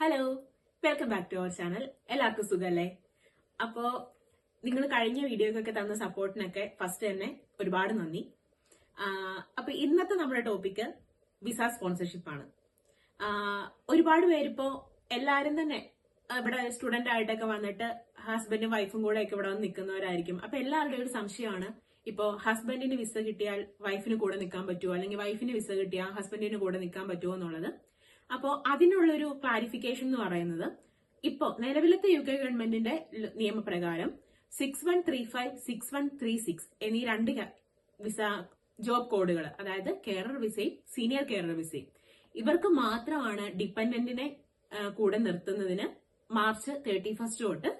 Hello welcome back to our channel എല്ലാവർക്കും സുഖല്ലേ? അപ്പോ നിങ്ങൾ കഴിഞ്ഞ വീഡിയോക്കൊക്കെ തന്ന സപ്പോർട്ടിനൊക്കെ ഫസ്റ്റ് തന്നെ ഒരുപാട് നന്ദി. അപ്പോൾ അപ്പൊ ഇന്നത്തെ നമ്മുടെ ടോപ്പിക്ക് വിസ സ്പോൺസർഷിപ്പ് ആണ്. ഒരുപാട് പേരിപ്പോ എല്ലാരും തന്നെ ഇവിടെ സ്റ്റുഡന്റ് ആയിട്ടൊക്കെ വന്നിട്ട് ഹസ്ബൻഡും വൈഫും കൂടെ ഒക്കെ ഇവിടെ വന്ന് നിൽക്കുന്നവരായിരിക്കും അപ്പൊ എല്ലാവരുടെയും ഒരു സംശയമാണ് ഇപ്പോ ഹസ്ബൻഡിന് വിസ കിട്ടിയാൽ വൈഫിന് കൂടെ നിൽക്കാൻ പറ്റുമോ അല്ലെങ്കിൽ വൈഫിന് വിസ കിട്ടിയാൽ ഹസ്ബൻഡിന് കൂടെ നിൽക്കാൻ പറ്റുമോ എന്നുള്ളത്. അപ്പോൾ അതിനുള്ളൊരു ക്ലാരിഫിക്കേഷൻ എന്ന് പറയുന്നത് ഇപ്പോ നിലവിലത്തെ യു കെ ഗവൺമെന്റിന്റെ നിയമപ്രകാരം six one three five six one three six എന്നീ രണ്ട് വിസ ജോബ് കോഡുകൾ അതായത് കെയറർ വിസയും സീനിയർ കെയറർ വിസയും ഇവർക്ക് മാത്രമാണ് ഡിപ്പെൻഡന്റിനെ കൂടെ നിർത്തുന്നതിന് മാർച്ച് തേർട്ടി ഫസ്റ്റ് തൊട്ട്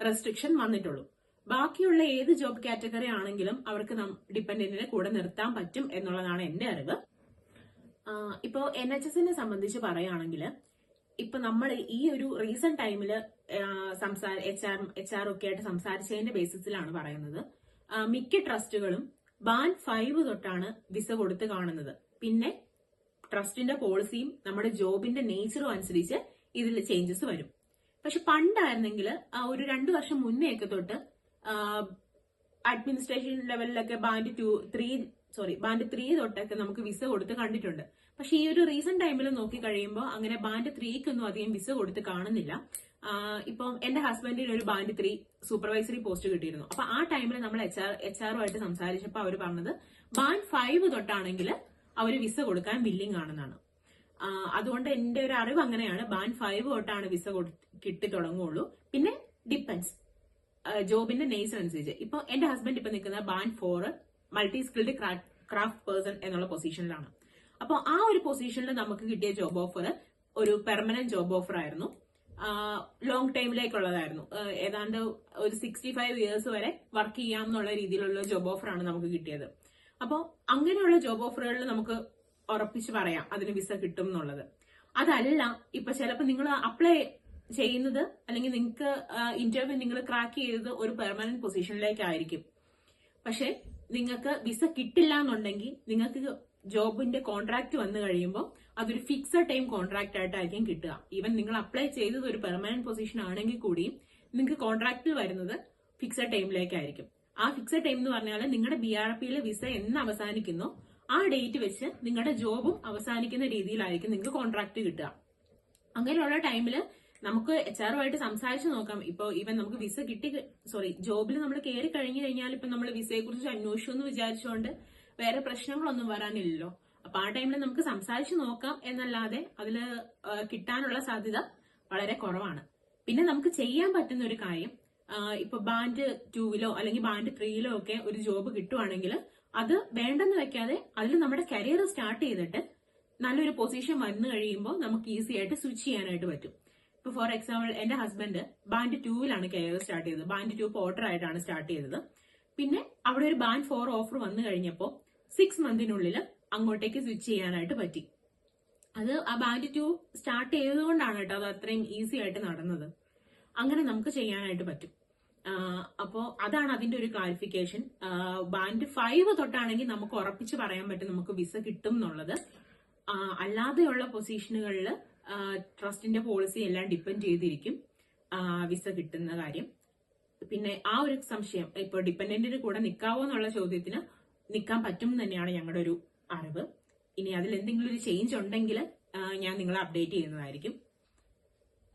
റെസ്ട്രിക്ഷൻ വന്നിട്ടുള്ളൂ. ബാക്കിയുള്ള ഏത് ജോബ് കാറ്റഗറി ആണെങ്കിലും അവർക്ക് ഡിപ്പെൻഡന്റിനെ കൂടെ നിർത്താൻ പറ്റും എന്നുള്ളതാണ് എന്റെ അറിവ്. ഇപ്പോ എൻ എച്ച് എസിനെ സംബന്ധിച്ച് പറയുകയാണെങ്കിൽ ഇപ്പൊ നമ്മൾ ഈ ഒരു റീസെന്റ് ടൈമിൽ സംസാര എച്ച് ആർ എച്ച് ആർ ഒക്കെ ആയിട്ട് സംസാരിച്ചതിന്റെ ബേസിസിലാണ് പറയുന്നത്. മിക്ക ട്രസ്റ്റുകളും ബാൻ ഫൈവ് തൊട്ടാണ് വിസ കൊടുത്ത് കാണുന്നത്. പിന്നെ ട്രസ്റ്റിന്റെ പോളിസിയും നമ്മുടെ ജോബിന്റെ നേച്ചറും അനുസരിച്ച് ഇതിൽ ചേഞ്ചസ് വരും. പക്ഷെ പണ്ടായിരുന്നെങ്കിൽ ഒരു രണ്ടു വർഷം മുന്നേ ഒക്കെ തൊട്ട് administration ലെവലിലൊക്കെ band two three sorry band three തൊട്ടൊക്കെ നമുക്ക് വിസ കൊടുത്ത് കണ്ടിട്ടുണ്ട്. പക്ഷെ ഈ ഒരു റീസെന്റ് ടൈമിൽ നോക്കി കഴിയുമ്പോൾ അങ്ങനെ ബാൻഡ് ത്രീക്കൊന്നും അധികം വിസ കൊടുത്ത് കാണുന്നില്ല. ഇപ്പം എന്റെ ഹസ്ബൻഡിന് ഒരു ബാൻഡ് ത്രീ സൂപ്പർവൈസറി പോസ്റ്റ് കിട്ടിയിരുന്നു. അപ്പൊ ആ ടൈമിൽ നമ്മൾ എച്ച് ആർ എച്ച് ആറുമായിട്ട് സംസാരിച്ചപ്പോൾ അവർ പറഞ്ഞത് ബാൻഡ് ഫൈവ് തൊട്ടാണെങ്കിൽ അവർ വിസ കൊടുക്കാൻ ബില്ലിംഗ് ആണെന്നാണ്. അതുകൊണ്ട് എന്റെ ഒരു അറിവ് അങ്ങനെയാണ്. ബാൻ ഫൈവ് തൊട്ടാണ് വിസ കൊടു- കിട്ടി തുടങ്ങുള്ളൂ. പിന്നെ ഡിപ്പെൻസ് ജോബിന്റെ നെയ്സ് അനുസരിച്ച്. ഇപ്പൊ എന്റെ ഹസ്ബൻഡ് ഇപ്പൊ നിൽക്കുന്ന band four multi skilled craft person എന്നുള്ള പൊസിഷനിലാണ് അപ്പോൾ ആ ഒരു പൊസിഷനിൽ നമുക്ക് കിട്ടിയ ജോബ് ഓഫർ ഒരു പെർമനന്റ് ജോബ് ഓഫർ ആയിരുന്നു. ലോങ് ടൈമിലേക്കുള്ളതായിരുന്നു ഏതാണ്ട് ഒരു സിക്സ്റ്റി ഫൈവ് ഇയേഴ്സ് വരെ വർക്ക് ചെയ്യാം എന്നുള്ള രീതിയിലുള്ള ജോബ് ഓഫർ ആണ് നമുക്ക് കിട്ടിയത്. അപ്പോൾ അങ്ങനെയുള്ള ജോബ് ഓഫറുകളിൽ നമുക്ക് ഉറപ്പിച്ച് പറയാം അതിന് വിസ കിട്ടും എന്നുള്ളത്. അതല്ല ഇപ്പൊ ചിലപ്പോൾ നിങ്ങൾ അപ്ലൈ ചെയ്യുന്നത് അല്ലെങ്കിൽ നിങ്ങൾക്ക് ഇന്റർവ്യൂ നിങ്ങൾ ക്രാക്ക് ചെയ്തത് ഒരു പെർമനന്റ് പൊസിഷനിലേക്കായിരിക്കും പക്ഷെ നിങ്ങൾക്ക് വിസ കിട്ടില്ല എന്നുണ്ടെങ്കിൽ നിങ്ങൾക്ക് ജോബിന്റെ കോൺട്രാക്ട് വന്നു കഴിയുമ്പോൾ അതൊരു ഫിക്സഡ് ടൈം കോൺട്രാക്ട് ആയിട്ടായിരിക്കും കിട്ടുക. ഈവൻ നിങ്ങൾ അപ്ലൈ ചെയ്തത് ഒരു പെർമനന്റ് പൊസിഷൻ ആണെങ്കിൽ കൂടിയും നിങ്ങൾക്ക് കോൺട്രാക്ട് വരുന്നത് ഫിക്സഡ് ടൈമിലേക്കായിരിക്കും ആ ഫിക്സഡ് ടൈം എന്ന് പറഞ്ഞാൽ നിങ്ങളുടെ ബി ആർ പിയിലെ വിസ എന്ന് അവസാനിക്കുന്നു. ആ ഡേറ്റ് വെച്ച് നിങ്ങളുടെ ജോബും അവസാനിക്കുന്ന രീതിയിലായിരിക്കും നിങ്ങൾക്ക് കോൺട്രാക്ട് കിട്ടുക. അങ്ങനെയുള്ള ടൈമിൽ നമുക്ക് എച്ച് ആറുമായിട്ട് സംസാരിച്ചു നോക്കാം. ഇപ്പൊ ഇവൻ നമുക്ക് വിസ കിട്ടി സോറി ജോബിൽ നമ്മൾ കയറി കഴിഞ്ഞു കഴിഞ്ഞാൽ ഇപ്പൊ നമ്മൾ വിസയെ കുറിച്ച് അന്വേഷിച്ചു എന്ന് വിചാരിച്ചുകൊണ്ട് വേറെ പ്രശ്നങ്ങളൊന്നും വരാനില്ലല്ലോ. അപ്പൊ ആ ടൈമിൽ നമുക്ക് സംസാരിച്ചു നോക്കാം എന്നല്ലാതെ അതിൽ കിട്ടാനുള്ള സാധ്യത വളരെ കുറവാണ്. പിന്നെ നമുക്ക് ചെയ്യാൻ പറ്റുന്ന ഒരു കാര്യം ഇപ്പൊ ബാൻഡ് ടൂവിലോ അല്ലെങ്കിൽ ബാൻഡ് ത്രീയിലോ ഒക്കെ ഒരു ജോബ് കിട്ടുവാണെങ്കിൽ അത് വേണ്ടെന്ന് വെക്കാതെ അതിൽ നമ്മുടെ കരിയർ സ്റ്റാർട്ട് ചെയ്തിട്ട് നല്ലൊരു പൊസിഷൻ വന്നു കഴിയുമ്പോൾ നമുക്ക് ഈസി ആയിട്ട് സ്വിച്ച് ചെയ്യാനായിട്ട് പറ്റും. ഇപ്പൊ ഫോർ എക്സാമ്പിൾ എന്റെ ഹസ്ബൻഡ് ബാൻഡ് ടൂവിലാണ് കരിയർ സ്റ്റാർട്ട് ചെയ്തത്. ബാൻഡ് ടു പോർട്ടർ ആയിട്ടാണ് സ്റ്റാർട്ട് ചെയ്തത്. പിന്നെ അവിടെ ഒരു ബാൻഡ് ഫോർ ഓഫർ വന്നു കഴിഞ്ഞപ്പോൾ സിക്സ് മന്തിനുള്ളിൽ അങ്ങോട്ടേക്ക് സ്വിച്ച് ചെയ്യാനായിട്ട് പറ്റി. അത് ആ ബാൻഡ് ടു സ്റ്റാർട്ട് ചെയ്തതുകൊണ്ടാണ് കേട്ടോ അത് അത്രയും ഈസി ആയിട്ട് നടന്നത്. അങ്ങനെ നമുക്ക് ചെയ്യാനായിട്ട് പറ്റും. അപ്പോൾ അപ്പോ അതാണ് അതിന്റെ ഒരു ക്ലാരിഫിക്കേഷൻ ബാൻഡ് ഫൈവ് തൊട്ടാണെങ്കിൽ നമുക്ക് ഉറപ്പിച്ച് പറയാൻ പറ്റും നമുക്ക് വിസ കിട്ടും എന്നുള്ളത്. അല്ലാതെയുള്ള പൊസിഷനുകളിൽ ട്രസ്റ്റിന്റെ പോളിസി എല്ലാം ഡിപ്പെൻഡ് ചെയ്തിരിക്കും വിസ കിട്ടുന്ന കാര്യം. പിന്നെ ആ ഒരു സംശയം ഇപ്പൊ ഡിപ്പെൻഡന്റിന് കൂടെ നിൽക്കാവോ എന്നുള്ള ചോദ്യത്തിന് നിൽക്കാൻ പറ്റും തന്നെയാണ് ഞങ്ങളുടെ ഒരു അറിവ്. ഇനി അതിൽ എന്തെങ്കിലും ഒരു ചേഞ്ച് ഉണ്ടെങ്കിൽ ഞാൻ നിങ്ങളെ അപ്ഡേറ്റ് ചെയ്യുന്നതായിരിക്കും.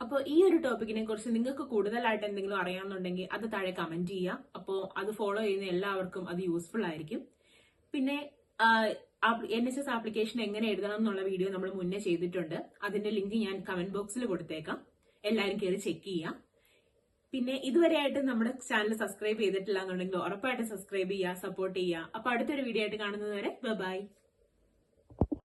അപ്പോൾ ഈ ഒരു ടോപ്പിക്കിനെ കുറിച്ച് നിങ്ങൾക്ക് കൂടുതലായിട്ട് എന്തെങ്കിലും അറിയാമെന്നുണ്ടെങ്കിൽ അത് താഴെ കമന്റ് ചെയ്യുക. അപ്പോൾ അത് ഫോളോ ചെയ്യുന്ന എല്ലാവർക്കും അത് യൂസ്ഫുൾ ആയിരിക്കും. പിന്നെ എൻ എസ് എസ് ആപ്ലിക്കേഷൻ എങ്ങനെ എഴുതണം എന്നുള്ള വീഡിയോ നമ്മൾ മുന്നേ ചെയ്തിട്ടുണ്ട്. അതിന്റെ ലിങ്ക് ഞാൻ കമന്റ് ബോക്സിൽ കൊടുത്തേക്കാം. എല്ലാവരും കയറി ചെക്ക് ചെയ്യാം. പിന്നെ ഇതുവരെയായിട്ട് നമ്മുടെ ചാനൽ സബ്സ്ക്രൈബ് ചെയ്തിട്ടില്ല എന്നുണ്ടെങ്കിൽ ഉറപ്പായിട്ട് സബ്സ്ക്രൈബ് ചെയ്യുക സപ്പോർട്ട് ചെയ്യുക. അപ്പൊ അടുത്തൊരു വീഡിയോ ആയിട്ട് കാണുന്നതുവരെ ബൈ